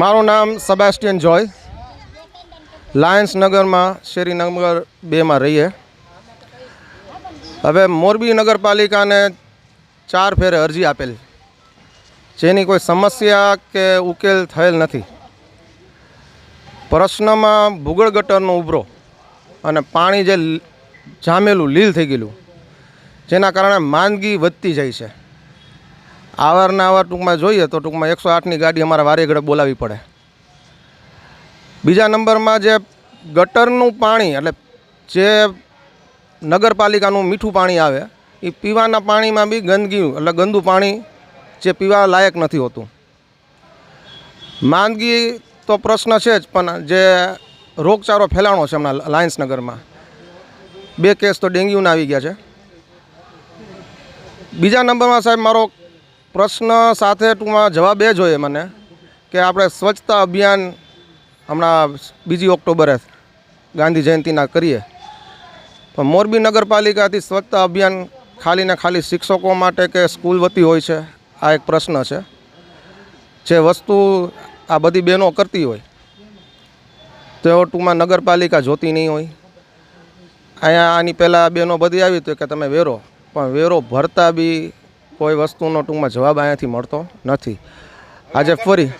મારું નામ સબેસ્ટિયન જોય લાયન્સ નગરમાં, શેરીનગર બેમાં રહીએ. હવે મોરબી નગરપાલિકાને ચાર ફેરે અરજી આપેલ. જેની કોઈ સમસ્યા કે ઉકેલ થયેલ નથી. પ્રશ્નમાં ભૂગળ ગટરનો ઉભરો અને પાણી જે જામેલું લીલ થઈ ગયેલું, જેના કારણે માંદગી વધતી જાય છે. અવારનવાર ટૂંકમાં જોઈએ તો ટૂંકમાં એકસો આઠની ગાડી અમારે વારે ઘડે બોલાવી પડે. બીજા નંબરમાં જે ગટરનું પાણી, એટલે જે નગરપાલિકાનું મીઠું પાણી આવે, એ પીવાના પાણીમાં બી ગંદકી એટલે ગંદુ પાણી જે પીવા લાયક નથી હોતું. માંદગી તો પ્રશ્ન છે જ, પણ જે રોગચાળો ફેલાણો છે હમણાં લાયન્સ નગરમાં. બે કેસ તો ડેન્ગ્યુના આવી ગયા છે. બીજા નંબરમાં સાહેબ મારો પ્રશ્ન સાથે ટૂંકમાં જવાબ એ જોઈએ મને કે આપણે સ્વચ્છતા અભિયાન હમણાં બીજી ઓક્ટોબરે ગાંધી જયંતિના કરીએ. પણ મોરબી નગરપાલિકાથી સ્વચ્છતા અભિયાન ખાલી ને ખાલી શિક્ષકો માટે કે સ્કૂલ વતી હોય છે? આ એક પ્રશ્ન છે. જે વસ્તુ આ બધી બહેનો કરતી હોય, તેઓ ટૂંકમાં નગરપાલિકા જોતી નહીં હોય. અહીંયા આની પહેલાં બહેનો બધી આવી હતી કે તમે વેરો, પણ વેરો ભરતા બી કોઈ વસ્તુનો ટૂંકમાં જવાબ અહીંયાથી મળતો નથી. આજે ફરી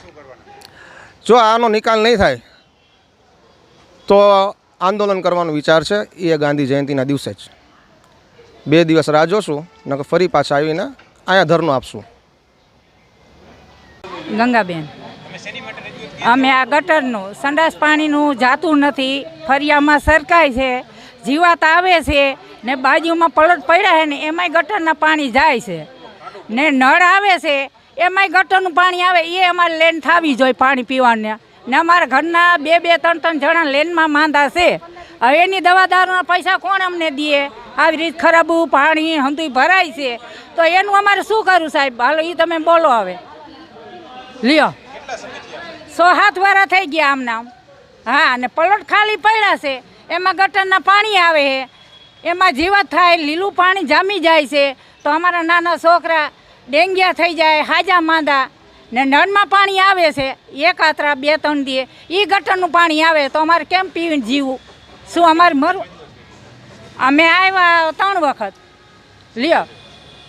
જો આનો નિકાલ નહીં થાય, તો આંદોલન કરવાનો વિચાર છે. એ ગાંધી જયંતિના દિવસે જ. બે દિવસ રાહ જોશું, નકર ફરી પાછા આવીને અહીંયા ધરનો આપશું. ગંગાબેન, અમે આ ગટરનું, સંડાસ પાણીનું જાતું નથી. ફરિયામાં સરકાય છે, જીવાત આવે છે ને બાજુમાં પલટ પડ્યા છે ને એમાંય ગટરના પાણી જાય છે. ને નળ આવે છે, એમાંય ગટરનું પાણી આવે, એ અમારે લેન થાવી જોઈએ પાણી પીવાને. ને અમારા ઘરના બે બે, ત્રણ ત્રણ જણા લેનમાં માંદા છે. હવે એની દવાદારોના પૈસા કોણ અમને દે? આવી રીત ખરાબું પાણી હંતુય ભરાય છે. તો એનું અમારે શું કરવું સાહેબ? હાલો એ તમે બોલો હવે. લ્યો. સો હાથ વાળા થઈ ગયા આમના આમ. હા, અને પલોટ ખાલી પડ્યા છે. એમાં ગટરના પાણી આવે છે. એમાં જીવત થાય, લીલું પાણી જામી જાય છે. તો અમારા નાના છોકરા ડેંગિયા થઈ જાય, હાજા માંદા. ને નળમાં પાણી આવે છે, એક આતરા બે ત્રણ દીએ એ ગટરનું પાણી આવે તો અમારે કેમ પીવીને જીવવું? શું અમારે મરવું? અમે આવ્યા ત્રણ વખત. લ્યો.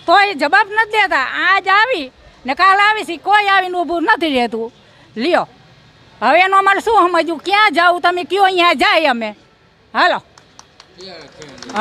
તોય જવાબ નથી દેતા. આજ આવી ને કાલ આવી છે કોઈ આવીને ઊભું નથી રહેતું. લ્યો. હવે એનું અમારે શું સમજવું? ક્યાં જાવું તમે કયો અહીંયા જાય અમે? હાલો. હા?